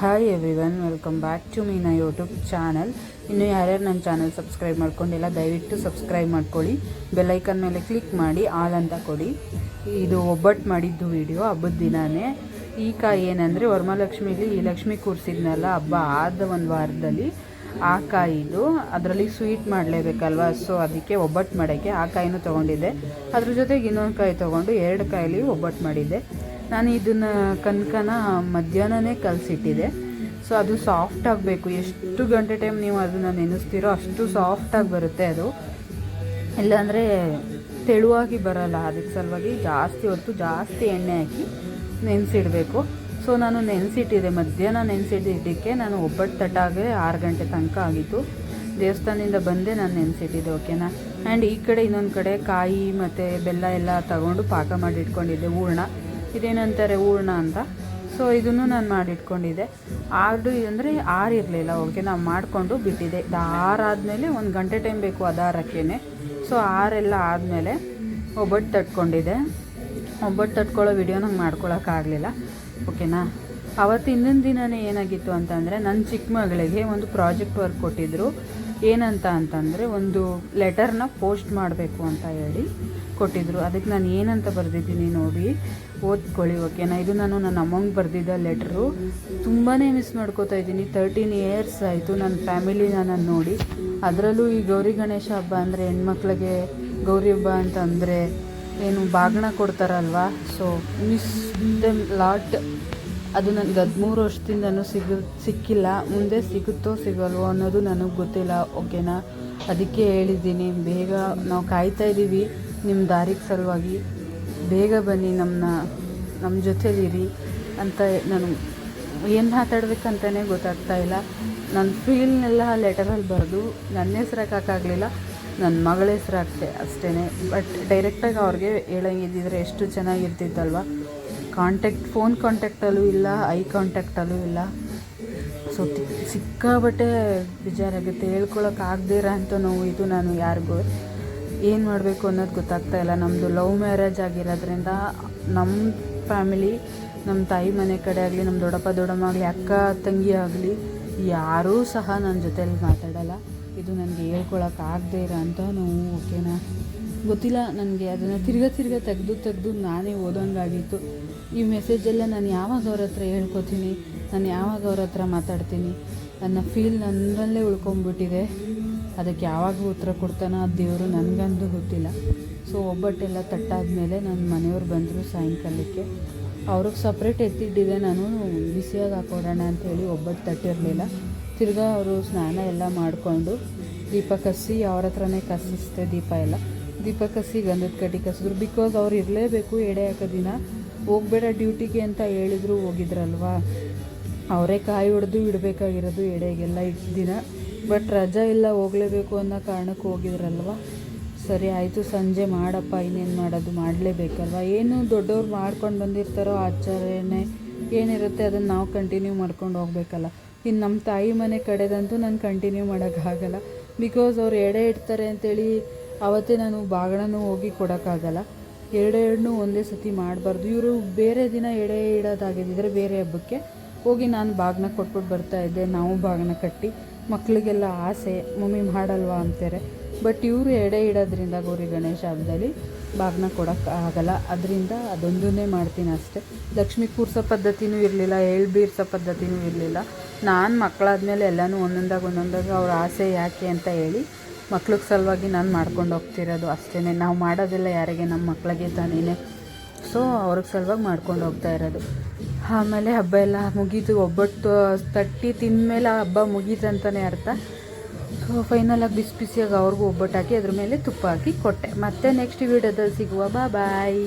Hi everyone welcome back to Meena YouTube channel ಇನ್ನು ಯಾರ್ಯಾರು ನನ್ನ ಚಾನಲ್ ಸಬ್ಸ್ಕ್ರೈಬ್ ಮಾಡ್ಕೊಂಡಿಲ್ಲ, ದಯವಿಟ್ಟು ಸಬ್ಸ್ಕ್ರೈಬ್ ಮಾಡ್ಕೊಳ್ಳಿ. ಬೆಲ್ಲೈಕನ್ ಮೇಲೆ ಕ್ಲಿಕ್ ಮಾಡಿ ಆಲ್ ಅಂತ ಕೊಡಿ. ಇದು ಒಬ್ಬಟ್ಟು ಮಾಡಿದ್ದು ವಿಡಿಯೋ ಹಬ್ಬದ ದಿನವೇ ಈ ಕಾಯಿ ಏನಂದರೆ, ವರಮಹಾಲಕ್ಷ್ಮಿಲಿ ಈ ಲಕ್ಷ್ಮಿ ಕೂರಿಸಿದ್ನಲ್ಲ ಹಬ್ಬ, ಆದ ಒಂದು ವಾರದಲ್ಲಿ ಆ ಕಾಯಿದು ಅದರಲ್ಲಿ ಸ್ವೀಟ್ ಮಾಡಲೇಬೇಕಲ್ವಾ? ಸೊ ಅದಕ್ಕೆ ಒಬ್ಬಟ್ಟು ಮಾಡೋಕ್ಕೆ ಆ ಕಾಯಿನೂ ತೊಗೊಂಡಿದ್ದೆ. ಅದ್ರ ಜೊತೆಗೆ ಇನ್ನೊಂದು ಕಾಯಿ ತೊಗೊಂಡು ಎರಡು ಕಾಯಲ್ಲಿ ಒಬ್ಬಟ್ಟು ಮಾಡಿದ್ದೆ. ನಾನು ಇದನ್ನು ಕನಕನ ಮಧ್ಯಾಹ್ನನೇ ಕಲಸಿಟ್ಟಿದೆ. ಸೊ ಅದು ಸಾಫ್ಟ್ ಆಗಬೇಕು. ಎಷ್ಟು ಗಂಟೆ ಟೈಮ್ ನೀವು ಅದನ್ನು ನೆನೆಸ್ತೀರೋ ಅಷ್ಟು ಸಾಫ್ಟಾಗಿ ಬರುತ್ತೆ ಅದು. ಇಲ್ಲಾಂದರೆ ತೆಳುವಾಗಿ ಬರಲ್ಲ. ಅದಕ್ಕೆ ಸಲುವಾಗಿ ಜಾಸ್ತಿ ಹೊತ್ತು ಜಾಸ್ತಿ ಎಣ್ಣೆ ಹಾಕಿ ನೆನೆಸಿಡಬೇಕು. ಸೊ ನಾನು ನೆನೆಸಿಟ್ಟಿದ್ದೆ ಮಧ್ಯಾಹ್ನ ನೆನೆಸಿಟ್ಟಿದ್ದಕ್ಕೆ ನಾನು ಒಬ್ಬಟ್ಟು ತಟ್ಟಾಗೆ ಆರು ಗಂಟೆ ತನಕ ಆಗಿತ್ತು. ದೇವಸ್ಥಾನದಿಂದ ಬಂದೆ ನಾನು ನೆನೆಸಿಟ್ಟಿದ್ದೆ ಓಕೆನಾ ಆ್ಯಂಡ್ ಈ ಕಡೆ ಇನ್ನೊಂದು ಕಡೆ ಕಾಯಿ ಮತ್ತು ಬೆಲ್ಲ ಎಲ್ಲ ತಗೊಂಡು ಪಾಕ ಮಾಡಿ ಇಟ್ಕೊಂಡಿದ್ದೆ, ಹೂರ್ಣ. ಇದೇನಂತಾರೆ ಹೂರ್ಣ ಅಂತ. ಸೊ ಇದನ್ನು ನಾನು ಮಾಡಿಟ್ಕೊಂಡಿದ್ದೆ. ಆರು ಅಂದರೆ ಆರಿರಲಿಲ್ಲ ಓಕೆ ನಾವು ಮಾಡಿಕೊಂಡು ಬಿಟ್ಟಿದ್ದೆ. ಇದು ಆರಾದಮೇಲೆ ಒಂದು ಗಂಟೆ ಟೈಮ್ ಬೇಕು ಅದು ಆರಕ್ಕೇ ಸೊ ಆರೆಲ್ಲ ಆದಮೇಲೆ ಒಬ್ಬಟ್ಟು ತಟ್ಕೊಂಡಿದ್ದೆ. ಒಬ್ಬಟ್ಟು ತಟ್ಕೊಳ್ಳೋ ವಿಡಿಯೋ ನಂಗೆ ಮಾಡ್ಕೊಳಕ್ಕಾಗಲಿಲ್ಲ ಓಕೆನಾ ಅವತ್ತು ಹಿಂದಿನ ದಿನವೇ ಏನಾಗಿತ್ತು ಅಂತಂದರೆ ನನ್ನ ಚಿಕ್ಕ ಮಗಳಿಗೆ ಒಂದು ಪ್ರಾಜೆಕ್ಟ್ ವರ್ಕ್ ಕೊಟ್ಟಿದ್ದರು ಏನಂತ ಅಂತಂದರೆ ಒಂದು ಲೆಟರ್ನ ಪೋಸ್ಟ್ ಮಾಡಬೇಕು ಅಂತ ಹೇಳಿ ಕೊಟ್ಟಿದ್ದರು ಅದಕ್ಕೆ ನಾನು ಏನಂತ ಬರೆದಿದ್ದೀನಿ ನೋಡಿ, ಓದ್ಕೊಳ್ಳಿ ಓಕೆನಾ ಇದು ನಾನು ನನ್ನ ಅಮ್ಮಂಗೆ ಬರೆದಿದ್ದ ಲೆಟ್ರು ತುಂಬಾ ಮಿಸ್ ಮಾಡ್ಕೋತಾ ಇದ್ದೀನಿ. ತರ್ಟೀನ್ ಇಯರ್ಸ್ ಆಯಿತು ನನ್ನ ಫ್ಯಾಮಿಲಿ ನಾನು ನೋಡಿ. ಅದರಲ್ಲೂ ಈ ಗೌರಿ ಗಣೇಶ ಹಬ್ಬ ಅಂದರೆ ಹೆಣ್ಮಕ್ಳಿಗೆ ಗೌರಿ ಹಬ್ಬ ಅಂತ ಅಂದರೆ ಏನು ಬಾಗಣ ಕೊಡ್ತಾರಲ್ವಾ? ಸೊ ಮಿಸ್ ದೆಮ್ ಲಾಟ್ ಅದು ನನಗೆ ಹದಿಮೂರು ವರ್ಷದಿಂದನೂ ಸಿಗ, ಸಿಕ್ಕಿಲ್ಲ. ಮುಂದೆ ಸಿಗುತ್ತೋ ಸಿಗಲ್ವೋ ಅನ್ನೋದು ನನಗೆ ಗೊತ್ತಿಲ್ಲ. ಓಕೆನಾ ಅದಕ್ಕೆ ಹೇಳಿದ್ದೀನಿ. ಬೇಗ ನಾವು ಕಾಯ್ತಾ ಇದ್ದೀವಿ. ನಿಮ್ಮ ದಾರಿಗೆ ಸಲುವಾಗಿ. ಬೇಗ ಬನ್ನಿ ನಮ್ಮನ್ನ ನಮ್ಮ ಜೊತೆಲಿರಿ ಅಂತ ನಾನು ಏನು ಮಾತಾಡ್ಬೇಕಂತಲೇ ಗೊತ್ತಾಗ್ತಾ ಇಲ್ಲ. ನನ್ನ ಫೀಲ್ನೆಲ್ಲ ಲೆಟರಲ್ಲಿ ಬರೆದು ನನ್ನ ಹೆಸ್ರು ಹಾಕೋಕ್ಕಾಗಲಿಲ್ಲ ನನ್ನ ಮಗಳ ಹೆಸ್ರು ಹಾಕಿದೆ ಅಷ್ಟೇ ಬಟ್ ಡೈರೆಕ್ಟಾಗಿ ಅವ್ರಿಗೆ ಹೇಳಂಗಿದ್ದಿದ್ರೆ ಎಷ್ಟು ಚೆನ್ನಾಗಿರ್ತಿತ್ತಲ್ವ ಕಾಂಟ್ಯಾಕ್ಟ್ ಫೋನ್ ಕಾಂಟ್ಯಾಕ್ಟಲ್ಲೂ ಇಲ್ಲ ಐ ಕಾಂಟ್ಯಾಕ್ಟಲ್ಲೂ ಇಲ್ಲ. ಸೊ ಸಿಕ್ಕಾಬಟ್ಟೆ ಬೇಜಾರಾಗುತ್ತೆ. ಹೇಳ್ಕೊಳಕ್ಕೆ ಆಗದೇ ಇರೋ ಅಂಥ ನೋವು ಇದು ನಾನು ಯಾರಿಗೂ ಏನು ಮಾಡಬೇಕು ಅನ್ನೋದು ಗೊತ್ತಾಗ್ತಾ ಇಲ್ಲ. ನಮ್ಮದು ಲವ್ ಮ್ಯಾರೇಜ್ ಆಗಿರೋದ್ರಿಂದ ನಮ್ಮ ಫ್ಯಾಮಿಲಿ ನಮ್ಮ ತಾಯಿ ಮನೆ ಕಡೆ ಆಗಲಿ ನಮ್ಮ ದೊಡ್ಡಪ್ಪ, ದೊಡ್ಡಮ್ಮ ಆಗಲಿ, ಅಕ್ಕ, ತಂಗಿ ಆಗಲಿ, ಯಾರೂ ಸಹ ನನ್ನ ಜೊತೆಲಿ ಮಾತಾಡಲ್ಲ. ಇದು ನನಗೆ ಹೇಳ್ಕೊಳಕ್ಕೆ ಆಗದೇ ಇರೋ ಅಂಥ ನೋವು ಓಕೆನಾ ಗೊತ್ತಿಲ್ಲ ನನಗೆ. ಅದನ್ನು ತಿರ್ಗ ತಿರ್ಗ ತೆಗೆದು ತೆಗೆದು ನಾನೇ ಓದೋಂಗಾಗಿತ್ತು. ಈ ಮೆಸೇಜೆಲ್ಲ ನಾನು ಯಾವಾಗ ಅವ್ರ ಹತ್ರ ಹೇಳ್ಕೊತೀನಿ, ನಾನು ಯಾವಾಗ ಅವ್ರ ಹತ್ರ ಮಾತಾಡ್ತೀನಿ, ನನ್ನ ಫೀಲ್ ನನ್ನಲ್ಲೇ ಉಳ್ಕೊಂಬಿಟ್ಟಿದೆ ಅದಕ್ಕೆ ಯಾವಾಗ ಉತ್ತರ ಕೊಡ್ತಾನೋ ಆ ದೇವರು ನನಗಂತೂ ಗೊತ್ತಿಲ್ಲ. ಸೊ ಒಬ್ಬಟ್ಟೆಲ್ಲ ತಟ್ಟಾದಮೇಲೆ ನನ್ನ ಮನೆಯವ್ರು ಬಂದರು ಸಾಯಂಕಾಲಕ್ಕೆ. ಅವ್ರಿಗೆ ಸಪ್ರೇಟ್ ಎತ್ತಿಟ್ಟಿದೆ. ನಾನು ಬಿಸಿಯಾಗಿ ಹಾಕೊಡೋಣ ಅಂಥೇಳಿ ಒಬ್ಬಟ್ಟು ತಟ್ಟಿರಲಿಲ್ಲ. ತಿರ್ಗಾ ಅವರು ಸ್ನಾನ ಎಲ್ಲ ಮಾಡಿಕೊಂಡು ದೀಪ ಕಸಿ ಅವ್ರ ಹತ್ರನೇ ಕಸಿಸ್ತೆ ದೀಪ ಎಲ್ಲ. ದೀಪ ಕಸಿ ಗಂಧದ ಕಡ್ಡಿ ಕಸಿದ್ರು. ಬಿಕಾಸ್ ಅವ್ರು ಇರಲೇಬೇಕು ಎಡೆ ಹಾಕೋ ದಿನ. ಹೋಗಬೇಡ ಡ್ಯೂಟಿಗೆ ಅಂತ ಹೇಳಿದ್ರು ಹೋಗಿದ್ರಲ್ವಾ? ಅವರೇ ಕಾಯಿ ಹೊಡೆದು ಇಡಬೇಕಾಗಿರೋದು ಎಡೆಗೆಲ್ಲ ಇಟ್ಟು ದಿನ. ಬಟ್ ರಜಾ ಇಲ್ಲ, ಹೋಗಲೇಬೇಕು ಅನ್ನೋ ಕಾರಣಕ್ಕೆ ಹೋಗಿದ್ರಲ್ವ? ಸರಿ, ಆಯಿತು, ಸಂಜೆ ಮಾಡಪ್ಪ, ಇನ್ನೇನು ಮಾಡೋದು? ಮಾಡಲೇಬೇಕಲ್ವ? ಏನು ದೊಡ್ಡವ್ರು ಮಾಡ್ಕೊಂಡು ಬಂದಿರ್ತಾರೋ ಆಚಾರ್ಯನೇ ಏನಿರುತ್ತೆ ಅದನ್ನು ನಾವು ಕಂಟಿನ್ಯೂ ಮಾಡ್ಕೊಂಡು ಹೋಗ್ಬೇಕಲ್ಲ. ಇನ್ನು ನಮ್ಮ ತಾಯಿ ಮನೆ ಕಡೆದಂತೂ ನಾನು ಕಂಟಿನ್ಯೂ ಮಾಡೋಕ್ಕಾಗಲ್ಲ ಬಿಕಾಸ್ ಅವ್ರು ಎಡೆ ಇಡ್ತಾರೆ ಅಂತೇಳಿ ಅವತ್ತೇ ನಾನು ಬಾಗಣನೂ ಹೋಗಿ ಕೊಡೋಕ್ಕಾಗಲ್ಲ. ಎರಡೆರಡನ್ನೂ ಒಂದೇ ಸತಿ ಮಾಡಬಾರ್ದು. ಇವರು ಬೇರೆ ದಿನ ಎಡೆ ಇಡೋದಾಗಿದ್ದರೆ ಬೇರೆ ಹಬ್ಬಕ್ಕೆ ಹೋಗಿ ನಾನು ಬಾಗಿನ ಕೊಟ್ಬಿಟ್ಟು ಬರ್ತಾಯಿದ್ದೆ ನಾವು ಬಾಗಿನ ಕಟ್ಟಿ ಮಕ್ಕಳಿಗೆಲ್ಲ ಆಸೆ, ಮಮ್ಮಿ ಮಾಡಲ್ವಾ? ಅಂತಾರೆ. ಬಟ್ ಇವರು ಎಡೆ ಇಡೋದ್ರಿಂದ ಗೌರಿ ಗಣೇಶ ಹಬ್ಬದಲ್ಲಿ ಬಾಗಿನ ಕೊಡೋಕ್ಕಾಗಲ್ಲ. ಅದರಿಂದ ಅದೊಂದನ್ನೇ ಮಾಡ್ತೀನಿ ಅಷ್ಟೇ. ಲಕ್ಷ್ಮಿ ಕೂರ್ಸೋ ಪದ್ಧತಿನೂ ಇರಲಿಲ್ಲ ಎಳ್ಳು ಬೀರ್ಸೋ ಪದ್ಧತಿನೂ ಇರಲಿಲ್ಲ. ನಾನು ಮಕ್ಕಳಾದ್ಮೇಲೆ ಎಲ್ಲನೂ ಒಂದೊಂದಾಗ ಒಂದೊಂದಾಗ ಅವ್ರ ಆಸೆ ಯಾಕೆ ಅಂತ ಹೇಳಿ ಮಕ್ಳಿಗೆ ಸಲುವಾಗಿ ನಾನು ಮಾಡ್ಕೊಂಡು ಹೋಗ್ತಿರೋದು ಅಷ್ಟೇ ನಾವು ಮಾಡೋದೆಲ್ಲ ಯಾರಿಗೆ ನಮ್ಮ ಮಕ್ಕಳಿಗೆ ತಾನೇ ಸೊ ಅವ್ರಿಗೆ ಸಲುವಾಗಿ ಮಾಡ್ಕೊಂಡು ಹೋಗ್ತಾ ಇರೋದು. ಆಮೇಲೆ ಹಬ್ಬ ಎಲ್ಲ ಮುಗೀತು. ಒಬ್ಬಟ್ಟು ತಟ್ಟಿ ತಿಂದಮೇಲೆ ಹಬ್ಬ ಮುಗೀತು ಅಂತಲೇ ಅರ್ಥ. ಸೊ ಫೈನಲಾಗಿ ಬಿಸಿ ಬಿಸಿಯಾಗಿ ಅವ್ರಿಗೂ ಒಬ್ಬಟ್ಟು ಹಾಕಿ ಅದ್ರ ಮೇಲೆ ತುಪ್ಪ ಹಾಕಿ ಕೊಟ್ಟೆ. ಮತ್ತೆ ನೆಕ್ಸ್ಟ್ ವೀಡಿಯೋದಲ್ಲಿ ಸಿಗುವ. ಬಾ ಬಾಯ್